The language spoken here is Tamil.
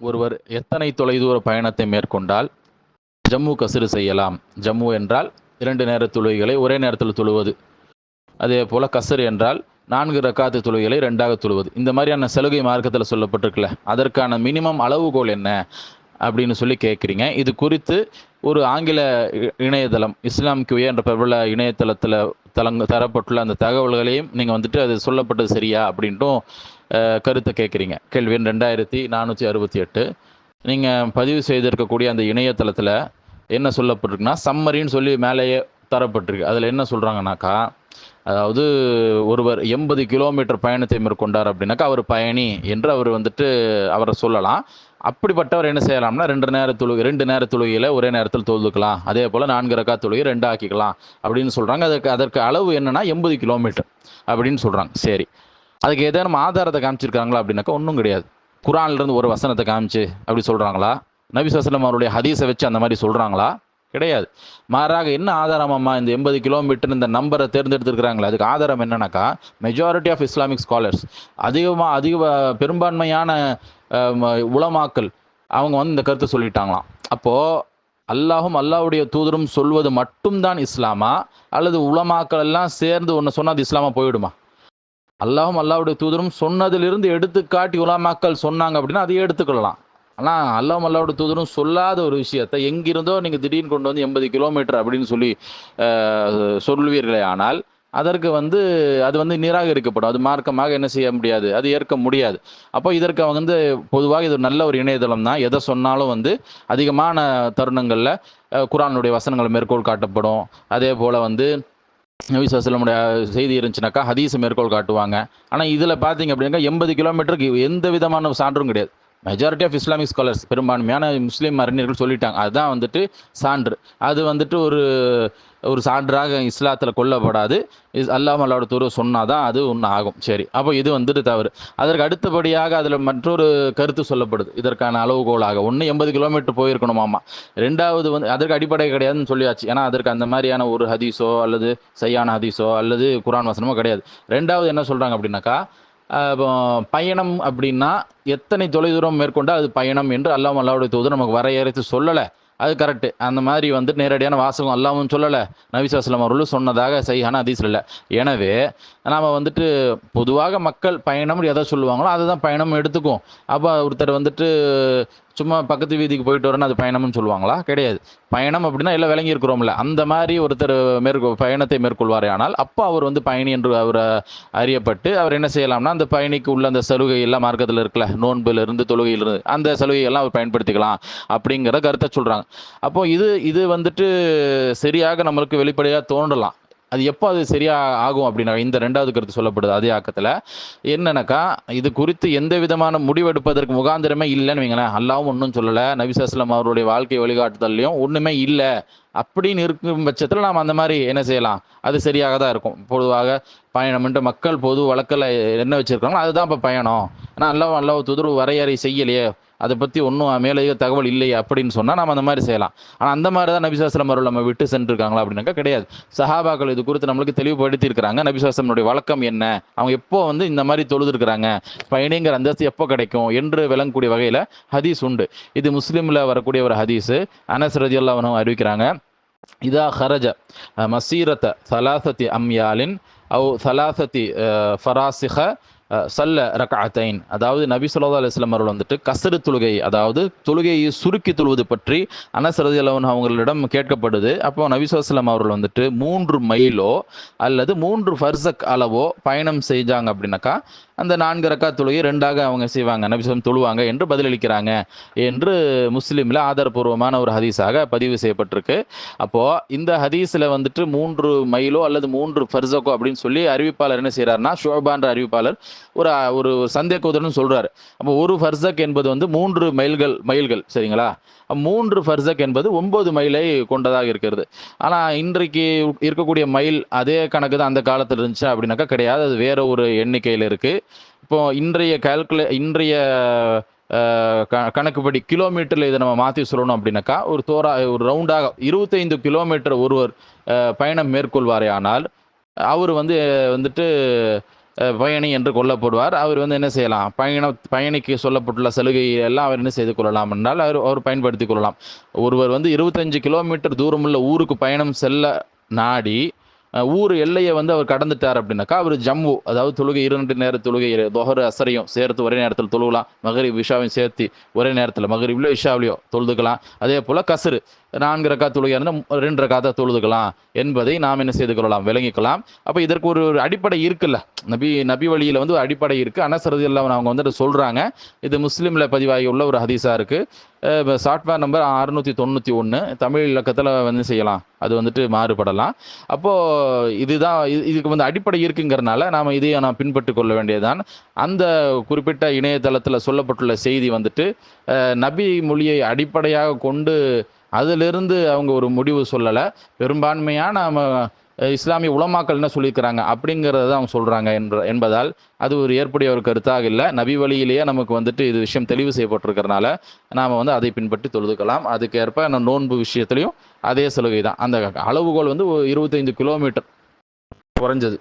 ஒருவர் எத்தனை தொலைதூர பயணத்தை மேற்கொண்டால் ஜம்மு கசுறு செய்யலாம். ஜம்மு என்றால் இரண்டு நேர தொழுகைகளை ஒரே நேரத்தில் தொழுவது. அதே போல் கசர் என்றால் நான்கு ரக்காத்து தொழுகைகளை ரெண்டாக தொழுவது. இந்த மாதிரியான சலுகை மார்க்கத்தில் சொல்லப்பட்டிருக்குல்ல அதற்கான மினிமம் அளவுகோல் என்ன அப்படின்னு சொல்லி கேட்குறீங்க இது குறித்து ஒரு ஆங்கில இணையதளம் இஸ்லாம் குவியா என்ற பிரபல இணையதளத்தில் தலங்க தரப்பட்டுள்ள அந்த தகவல்களையும் நீங்கள் வந்துட்டு அது சொல்லப்பட்டது சரியா அப்படின்ட்டும் கருத்தை கேட்குறீங்க. கேள்வி எண் ரெண்டாயிரத்தி நானூற்றி அறுபத்தி எட்டு. நீங்கள் பதிவு செய்திருக்கக்கூடிய அந்த இணையதளத்தில் என்ன சொல்லப்பட்டிருக்குன்னா சம்மரின்னு சொல்லி மேலேயே தரப்பட்டிருக்கு. அதில் என்ன சொல்கிறாங்கனாக்கா அதாவது ஒருவர் எண்பது கிலோமீட்டர் பயணத்தை மேற்கொண்டார் அப்படின்னாக்கா அவர் பயணி என்று அவர் வந்துட்டு அவரை சொல்லலாம். அப்படிப்பட்டவர் என்ன செய்யலாம்னா ரெண்டு நேர தொழுகை ரெண்டு நேர தொழுகையில் ஒரே நேரத்தில் தொழுதுக்கலாம். அதே போல் நான்கு ரக்கா தொழுகை ரெண்டு ஆக்கிக்கலாம் அப்படின்னு சொல்கிறாங்க அதற்கு அதற்கு அளவு என்னென்னா எண்பது கிலோமீட்டர் அப்படின்னு சொல்கிறாங்க சரி. அதுக்கு ஏதேனும் ஆதாரத்தை காமிச்சிருக்காங்களா அப்படின்னாக்கா ஒன்றும் கிடையாது. குரான்லேருந்து ஒரு வசனத்தை காமிச்சு அப்படி சொல்கிறாங்களா நபி சஸ்லம் அவருடைய ஹதீஸை வச்சு அந்த மாதிரி சொல்கிறாங்களா கிடையாது. மாறாக என்ன ஆதாரமாம்மா இந்த எண்பது கிலோமீட்டர் இந்த நம்பரை தேர்ந்தெடுத்திருக்கிறாங்களே அதுக்கு ஆதாரம் என்னன்னாக்கா மெஜாரிட்டி ஆஃப் இஸ்லாமிக் ஸ்காலர்ஸ் அதிகமாக அதிக பெரும்பான்மையான உளமாக்கல் அவங்க வந்து இந்த கருத்தை சொல்லிட்டாங்களாம். அப்போது அல்லாஹும் அல்லாவுடைய தூதரும் சொல்வது மட்டும்தான் இஸ்லாமா? அல்லது உலமாக்கள் எல்லாம் சேர்ந்து ஒன்று சொன்னால் அது இஸ்லாமா போயிடுமா? அல்லாஹும் அல்லாவுடைய தூதரும் சொன்னதிலிருந்து எடுத்து காட்டி உலமாக்கள் சொன்னாங்க அப்படின்னா அதையே எடுத்துக்கொள்ளலாம். ஆனால் அல்லாஹும் அல்லாவுடைய தூதரும் சொல்லாத ஒரு விஷயத்தை எங்கிருந்தோ நீங்கள் திடீர்னு கொண்டு வந்து எண்பது கிலோமீட்டர் அப்படின்னு சொல்லி அஹ், சொல்லுவீர்களே ஆனால் அதற்கு வந்து அது வந்து நிராகரிக்கப்படும். அது மார்க்கமாக என்ன செய்ய முடியாது? அது ஏற்க முடியாது. அப்போ இதற்கு அவங்க வந்து பொதுவாக இது ஒரு நல்ல ஒரு இணையதளம் தான். எதை சொன்னாலும் வந்து அதிகமான தருணங்களில் குரானுடைய வசனங்கள் மேற்கோள் காட்டப்படும். அதே போல் வந்து நபிசாசலமுடைய செய்தி இருந்துச்சுனாக்கா ஹதீஸ் மேற்கோள் காட்டுவாங்க. ஆனால் இதில் பார்த்தீங்க அப்படின்னா எண்பது கிலோமீட்டருக்கு எந்த விதமான சான்றும் கிடையாது. மெஜாரிட்டி ஆஃப் இஸ்லாமிக் ஸ்காலர்ஸ் பெரும்பான்மையான முஸ்லீம் அறிஞர்கள் சொல்லிட்டாங்க. அதுதான் வந்துட்டு சான்று. அது வந்துட்டு ஒரு ஒரு சான்றாக இஸ்லாத்தில் கொல்லப்படாது. இஸ் அல்லாஹ் அல்லாவோட சொன்னால் சொன்னாதான் அது ஒன்று ஆகும். சரி அப்போ இது வந்துட்டு தவறு. அதற்கு அடுத்தபடியாக அதில் மற்றொரு கருத்து சொல்லப்படுது. இதற்கான அளவுகோலாக. ஒன்று எண்பது கிலோமீட்டர் போயிருக்கணுமாமா ரெண்டாவது வந்து அதற்கு அடிப்படை கிடையாதுன்னு சொல்லியாச்சு. ஏன்னா அதற்கு அந்த மாதிரியான ஒரு ஹதீஸோ அல்லது சையான ஹதீஸோ அல்லது குரான் வசனமோ கிடையாது. ரெண்டாவது என்ன சொல்கிறாங்க அப்படின்னாக்கா பயணம் அப்படின்னா எத்தனை தொலைதூரம் மேற்கொண்டால் அது பயணம் என்று அல்லாஹ் அல்லாவுடைய தூதர் நமக்கு வரையறுத்து சொல்லலை. அது கரெக்டு அந்த மாதிரி வந்து நேரடியான வாசகம் அல்லாவும் சொல்லலை. நபிசாஸ்லாம் அவர்களும் சொன்னதாக சரியான ஹதீஸ் இல்லை. எனவே நாம் வந்துட்டு பொதுவாக மக்கள் பயணம் எதை சொல்லுவாங்களோ அதை தான் பயணம் எடுத்துக்கும். அப்போ ஒருத்தர் வந்துட்டு சும்மா பக்கத்து வீதிக்கு போயிட்டு வரேன்னு அது பயணம்னு சொல்லுவாங்களா? கிடையாது. பயணம் அப்படின்னா எல்லாம் விளங்கி இருக்கிறோம்ல. அந்த மாதிரி ஒருத்தர் மேற்கொ பயணத்தை மேற்கொள்வாரே. ஆனால் அப்போ அவர் வந்து பயணி என்று அவர் அறியப்பட்டு அவர் என்ன செய்யலாம்னா அந்த பயணிக்கு உள்ள அந்த சலுகை எல்லாம் மார்க்கத்தில் இருக்கல நோன்பில் இருந்து தொழுகையிலிருந்து அந்த சலுகையெல்லாம் அவர் பயன்படுத்திக்கலாம் அப்படிங்கிற கருத்தை சொல்கிறாங்க அப்போ இது இது வந்துட்டு சரியாக நம்மளுக்கு வெளிப்படையாக தோன்றலாம். அது எப்போ அது சரியா ஆகும் அப்படின்னா இந்த ரெண்டாவது கருத்து சொல்லப்படுது அதே ஆக்கத்தில். என்னன்னாக்கா இது குறித்து எந்த விதமான முடிவெடுப்பதற்கு முகாந்திரமே இல்லைன்னு வைங்களேன். அல்லாவும் ஒன்றும் சொல்லலை. நபிசாஸ்லாம் அவருடைய வாழ்க்கை வழிகாட்டுதல்லையும் ஒன்றுமே இல்லை. அப்படின்னு இருக்கும் பட்சத்தில் நாம் அந்த மாதிரி என்ன செய்யலாம்? அது சரியாக தான் இருக்கும். பொதுவாக பயணம்ன்ட்டு மக்கள் பொது வழக்கில் என்ன வச்சுருக்காங்களோ அதுதான் இப்போ பயணம். ஆனால் அல்லாஹ் அல்லாஹ் துதுரு வரையறை செய்யலையே. அதை பற்றி ஒன்றும் மேலதிக தகவல் இல்லையே அப்படின்னு சொன்னால் நம்ம அந்த மாதிரி செய்யலாம். ஆனால் அந்த மாதிரி தான் நபிசாஸ்லம் அவர்கள் நம்ம விட்டு சென்றிருக்காங்களா அப்படின்னாக்கா கிடையாது. சஹாபாக்கள் இது குறித்து நம்மளுக்கு தெளிவுபடுத்தியிருக்கிறாங்க. நபிசாஸ்லமுடைய வழக்கம் என்ன? அவங்க எப்போ வந்து இந்த மாதிரி தொழுதுருக்கிறாங்க? பயணிங்கிற அந்தஸ்து எப்போ கிடைக்கும்? என்று விளங்கக்கூடிய வகையில் ஹதீஸ் உண்டு. இது முஸ்லீமில் வரக்கூடிய ஒரு ஹதீஸு. அனஸ் ரதி அல்லாஹ் அறிவிக்கிறாங்க இதா ஹரஜ மசீரத்த சலாசத்தி அம்யாலின் அவு சலாசத்தி ஃபராசிஹ சல்ல ரக்அத்தைன். அதாவது நபி சொல்லா அலுவலம் அவர்கள் வந்துட்டு கசரு தொழுகை அதாவது தொழுகையை சுருக்கி தொழுவது பற்றி அனஸ் ரதியல்லாஹு அவங்களிடம் கேட்கப்படுது. அப்போ நபி ஸல்லல்லாஹு அவர்கள் வந்துட்டு மூன்று மைலோ அல்லது மூன்று ஃபர்சக் அளவோ பயணம் செஞ்சாங்க அப்படின்னாக்கா அந்த நான்கு ரக்கா தொழுகை ரெண்டாக அவங்க செய்வாங்க. நபி சொல்லம் தொழுவாங்க என்று பதிலளிக்கிறாங்க என்று முஸ்லீமில் ஆதாரபூர்வமான ஒரு ஹதீஸாக பதிவு செய்யப்பட்டிருக்கு. அப்போது இந்த ஹதீஸில் வந்துட்டு மூன்று மைலோ அல்லது மூன்று ஃபர்சக்கோ அப்படின்னு சொல்லி அறிவிப்பாளர் என்ன செய்கிறாருன்னா ஷோபான்ற அறிவிப்பாளர் ஒரு ஒரு சந்தேகத்துடன் சொல்கிறார் அப்போ ஒரு ஃபர்சக் என்பது வந்து மூன்று மைல்கள் மைல்கள் சரிங்களா? மூன்று ஃபர்சக் என்பது ஒன்பது மைலை கொண்டதாக இருக்கிறது. ஆனால் இன்றைக்கு இருக்கக்கூடிய மைல் அதே கணக்கு தான் அந்த காலத்தில் இருந்துச்சு அப்படின்னாக்கா கிடையாது. அது வேற ஒரு எண்ணிக்கையில் இருக்குது இப்போ இன்றைய கால்குலே இன்றைய க- கணக்குப்படி கிலோமீட்டரில் இதை நம்ம மாற்றி சொல்லணும் அப்படின்னாக்கா ஒரு தோரா ஒரு ரவுண்டாக இருபத்தைந்து கிலோமீட்டர் ஒருவர் பயணம் மேற்கொள்வாரே ஆனால் அவர் வந்து வந்துட்டு பயணி என்று கொல்லப்படுவார். அவர் வந்து என்ன செய்யலாம்? பயண பயணிக்கு சொல்லப்பட்டுள்ள சலுகை எல்லாம் அவர் என்ன செய்து கொள்ளலாம் என்றால் அவர் அவர் பயன்படுத்தி கொள்ளலாம். ஒருவர் வந்து இருபத்தஞ்சு கிலோமீட்டர் தூரமுள்ள ஊருக்கு பயணம் செல்ல நாடி ஊர் எல்லையை வந்து அவர் கடந்துட்டார் அப்படின்னாக்கா அவர் ஜம்மு அதாவது தொழுகை இரண்டு நேர தொழுகை தொஹர் அசரையும் சேர்த்து ஒரே நேரத்தில் தொழுகலாம். மகரிப் விஷாவையும் சேர்த்து ஒரே நேரத்தில் மகரிப்லையோ இஷாவிலையோ தொழுதுக்கலாம். அதே போல் கசரு. நான்கு ரக்கா தொழுகையாக இருந்தால் ரெண்டு ரக்காத்தை தொழுதுக்கலாம் என்பதை நாம் என்ன செய்து கொள்ளலாம்? விளங்கிக்கலாம். அப்போ இதற்கு ஒரு ஒரு அடிப்படை இருக்குல்ல. நபி நபி வழியில் வந்து ஒரு அடிப்படை இருக்குது அனசரதி இல்லாமல் அவங்க வந்துட்டு சொல்கிறாங்க இது முஸ்லீமில் பதிவாகி உள்ள ஒரு ஹதீஸாக இருக்குது சாஃப்ட்வேர் நம்பர் அறுநூற்றி தொண்ணூற்றி ஒன்று தமிழ் இலக்கத்தில் வந்து செய்யலாம். அது வந்துட்டு மாறுபடலாம். அப்போது இதுதான் இது- இதுக்கு வந்து அடிப்படை இருக்குங்கிறனால நாம் இதையும் நான் பின்பற்றி கொள்ள வேண்டியதுதான். அந்த குறிப்பிட்ட இணையதளத்தில் சொல்லப்பட்டுள்ள செய்தி வந்துட்டு நபி மொழியை அடிப்படையாக கொண்டு அதிலிருந்து அவங்க ஒரு முடிவு சொல்லலை. பெரும்பான்மையான நம்ம இஸ்லாமிய உலமாக்கள் என்ன சொல்லியிருக்கிறாங்க. அப்படிங்கிறத அவங்க சொல்கிறாங்க என்ற என்பதால் அது ஒரு ஏற்புடைய ஒரு கருத்தாக இல்லை. நபி வழியிலேயே நமக்கு வந்துட்டு இது விஷயம் தெளிவு செய்யப்பட்டிருக்கிறனால நாம் வந்து அதை பின்பற்றி தொழுதுக்கலாம். அதுக்கேற்ப நம்ம நோன்பு விஷயத்துலையும் அதே சலுகை தான். அந்த அளவுகோல் வந்து இருபத்தைந்து கிலோமீட்டர் குறைஞ்சது.